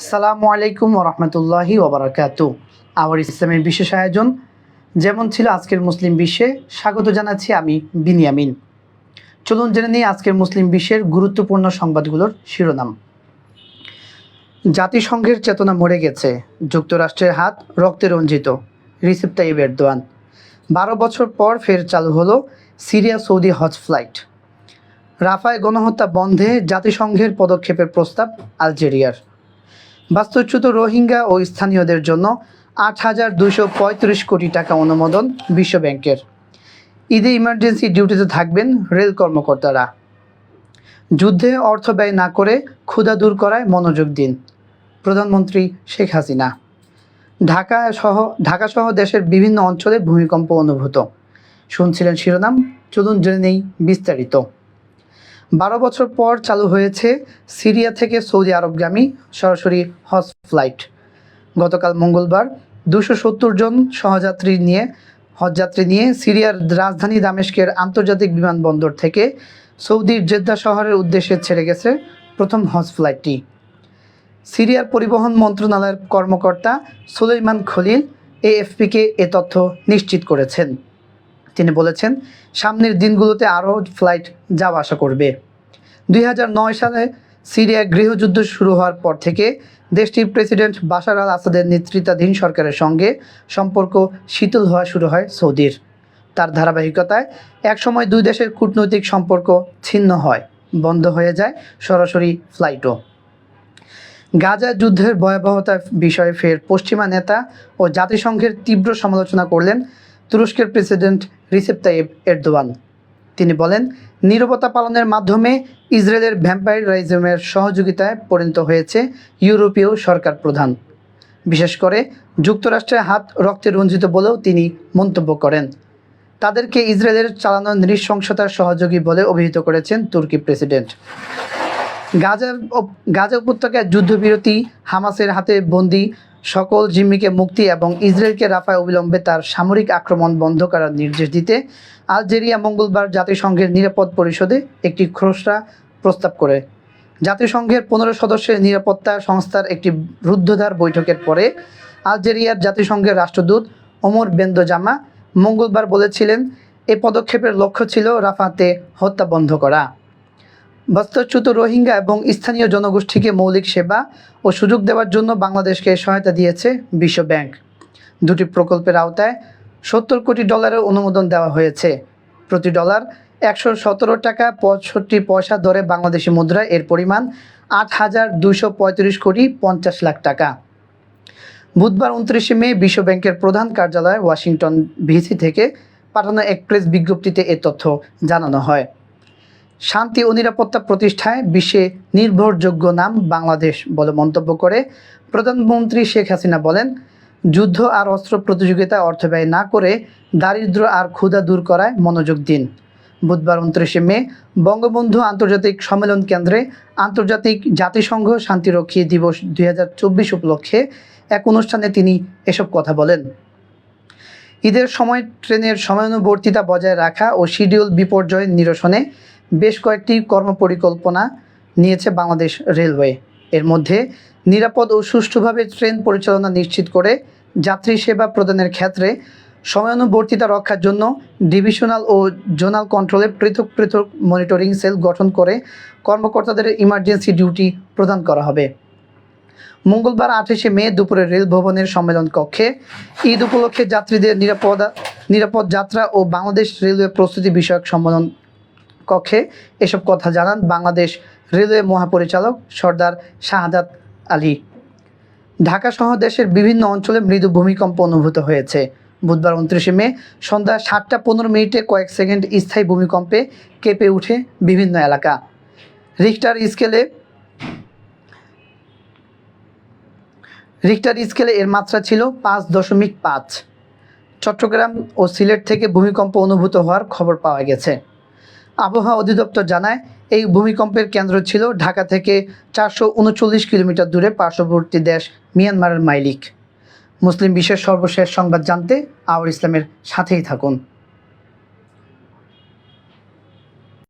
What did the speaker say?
আসসালামু আলাইকুম রহমতুল্লাহি ওবরাকাতু। আওয়ার ইসলামের বিশেষ আয়োজন, যেমন ছিল আজকের মুসলিম বিশ্বে, স্বাগত জানাচ্ছি আমি বিনিয়ামিন। চলুন জেনে নিই আজকের মুসলিম বিশ্বের গুরুত্বপূর্ণ সংবাদগুলোর শিরোনাম। জাতিসংঘের চেতনা মরে গেছে, যুক্তরাষ্ট্রের হাত রক্তে রঞ্জিত, রিসিপ তাইব এরদোয়ান। বারো বছর পর ফের চালু হলো সিরিয়া সৌদি হজ ফ্লাইট। রাফায় গণহত্যা বন্ধে জাতিসংঘের পদক্ষেপের প্রস্তাব আলজেরিয়ার। বাস্তুচ্যুত রোহিঙ্গা ও স্থানীয়দের জন্য আট হাজার দুশো পঁয়ত্রিশ কোটি টাকা অনুমোদন বিশ্বব্যাংকের ঈদে ইমার্জেন্সি ডিউটিতে থাকবেন রেল কর্মকর্তারা। যুদ্ধে অর্থ ব্যয় না করে ক্ষুধা দূর করায় মনোযোগ দিন, প্রধানমন্ত্রী শেখ হাসিনা। ঢাকা সহ ঢাকা সহ দেশের বিভিন্ন অঞ্চলে ভূমিকম্প অনুভূত। শুনছিলেন শিরোনাম, চলুন জেনে নেই বিস্তারিত। বারো বছর পর চালু হয়েছে সিরিয়া থেকে সৌদি আরবগামী সরাসরি হজ ফ্লাইট। গতকাল মঙ্গলবার দুশো সত্তর জন সহযাত্রী নিয়ে, হজযাত্রী নিয়ে সিরিয়ার রাজধানী দামেস্কের আন্তর্জাতিক বিমানবন্দর থেকে সৌদির জেদ্দা শহরের উদ্দেশ্যে ছেড়ে গেছে প্রথম হজ ফ্লাইটটি। সিরিয়ার পরিবহন মন্ত্রণালয়ের কর্মকর্তা সুলেইমান খলিল এএফপিকে এ তথ্য নিশ্চিত করেছেন। তিনি বলেছেন, সামনের দিনগুলোতে আরও ফ্লাইট যাওয়া আসা করবে। দুই হাজার নয় সালে সিরিয়া গৃহযুদ্ধ শুরু হওয়ার পর থেকে দেশটির প্রেসিডেন্ট বাশার আল আসাদের নেতৃত্বাধীন সরকারের সঙ্গে সম্পর্ক শীতল হওয়া শুরু হয় সৌদির। তার ধারাবাহিকতায় একসময় দুই দেশের কূটনৈতিক সম্পর্ক ছিন্ন হয়, বন্ধ হয়ে যায় সরাসরি ফ্লাইটও। গাজা যুদ্ধের ভয়াবহতার বিষয়ে ফের পশ্চিমা নেতা ও জাতিসংঘের তীব্র সমালোচনা করলেন তুরস্কের প্রেসিডেন্ট রিসেপ তাইব এরদোয়ান। তিনি বলেন, নিরবতা পালনের মাধ্যমে ইসরায়েলের ভ্যাম্পায়ার রাইজমের সহযোগিতায় পরিণত হয়েছে ইউরোপীয় সরকার প্রধান। বিশেষ করে যুক্তরাষ্ট্রের হাত রক্তে রঞ্জিত বলেও তিনি মন্তব্য করেন। তাদেরকে ইসরায়েলের চালানো নৃশংসতার সহযোগী বলে অভিহিত করেছেন তুর্কি প্রেসিডেন্ট। গাজা গাজা উপত্যকায় যুদ্ধবিরতি হামাসের হাতে বন্দি সকল জিম্মিকে মুক্তি এবং ইসরায়েলকে রাফায় অবিলম্বে তার সামরিক আক্রমণ বন্ধ করার নির্দেশ দিতে আলজেরিয়া মঙ্গলবার জাতিসংঘের নিরাপদ পরিষদে একটি খসড়া প্রস্তাব করে। জাতিসংঘের পনেরো সদস্যের নিরাপত্তা সংস্থার একটি রুদ্ধধার বৈঠকের পরে আলজেরিয়ার জাতিসংঘের রাষ্ট্রদূত ওমর বেন্দোজামা মঙ্গলবার বলেছিলেন, এ পদক্ষেপের লক্ষ্য ছিল রাফাতে হত্যা বন্ধ করা। বাস্তুচ্যুত রোহিঙ্গা এবং স্থানীয় জনগোষ্ঠীকে মৌলিক সেবা ও সুযোগ দেওয়ার জন্য বাংলাদেশকে সহায়তা দিয়েছে বিশ্ব ব্যাংক। দুটি প্রকল্পের আওতায় সত্তর কোটি ডলারের অনুমোদন দেওয়া হয়েছে। প্রতি ডলার একশো সতেরো টাকা পঁয়ষট্টি পয়সা দরে বাংলাদেশি মুদ্রায় এর পরিমাণ আট হাজার দুশো পঁয়ত্রিশ কোটি পঞ্চাশ লাখ টাকা। বুধবার উনত্রিশে মে বিশ্ব ব্যাংকের প্রধান কার্যালয় ওয়াশিংটন ভিসি থেকে পাঠানো এক প্রেস বিজ্ঞপ্তিতে এ তথ্য জানানো হয়। শান্তি ও নিরাপত্তা প্রতিষ্ঠায় বিশ্বে নির্ভরযোগ্য নাম বাংলাদেশ বলে মন্তব্য করে প্রধানমন্ত্রী শেখ হাসিনা বলেন, যুদ্ধ আর অস্ত্র প্রতিযোগিতায় অর্থ ব্যয় না করে দারিদ্র আর ক্ষুধা দূর করায় মনোযোগ দিন। বুধবার উনত্রিশে মে, বঙ্গবন্ধু আন্তর্জাতিক সম্মেলন কেন্দ্রে আন্তর্জাতিক জাতিসংঘ শান্তিরক্ষী দিবস দু হাজার চব্বিশ উপলক্ষে এক অনুষ্ঠানে তিনি এসব কথা বলেন। ঈদের সময় ট্রেনের সময়ানুবর্তিতা বজায় রাখা ও শিডিউল বিপর্যয় নিরসনে বেশ কয়েকটি কর্মপরিকল্পনা নিয়েছে বাংলাদেশ রেলওয়ে। এর মধ্যে নিরাপদ ও সুষ্ঠুভাবে ট্রেন পরিচালনা নিশ্চিত করে যাত্রী সেবা প্রদানের ক্ষেত্রে সময়ানুবর্তিতা রক্ষার জন্য ডিভিশনাল ও জোনাল কন্ট্রোলে পৃথক পৃথক মনিটরিং সেল গঠন করে কর্মকর্তাদের ইমার্জেন্সি ডিউটি প্রদান করা হবে। মঙ্গলবার আঠাশে মে দুপুরে রেল ভবনের সম্মেলন কক্ষে ঈদ উপলক্ষে যাত্রীদের নিরাপদ নিরাপদ যাত্রা ও বাংলাদেশ রেলওয়ে প্রস্তুতি বিষয়ক সম্মেলন কক্ষে এসব কথা জানান বাংলাদেশ রেলওয়ে মহাপরিচালক সর্দার শাহাদাত আলী। ঢাকা সহ দেশের বিভিন্ন অঞ্চলে মৃদু ভূমিকম্প অনুভূত হয়েছে। বুধবার উনত্রিশে মে সন্ধ্যা সাতটা পনেরো মিনিটে কয়েক সেকেন্ড স্থায়ী ভূমিকম্পে কেঁপে উঠে বিভিন্ন এলাকা। রিক্টার স্কেলে রিক্টার স্কেলে এর মাত্রা ছিল পাঁচ দশমিক পাঁচ। চট্টগ্রাম ও সিলেট থেকে ভূমিকম্প অনুভূত হওয়ার খবর পাওয়া গেছে। আবহাওয়া অধিদপ্তর জানায়, এই ভূমিকম্পের কেন্দ্র ছিল ঢাকা থেকে চারশো উনচল্লিশ কিলোমিটার দূরে পার্শ্ববর্তী দেশ মিয়ানমারের মাইলিক। মুসলিম বিশ্বের সর্বশেষ সংবাদ জানতে আওয়ার ইসলামের সাথেই থাকুন।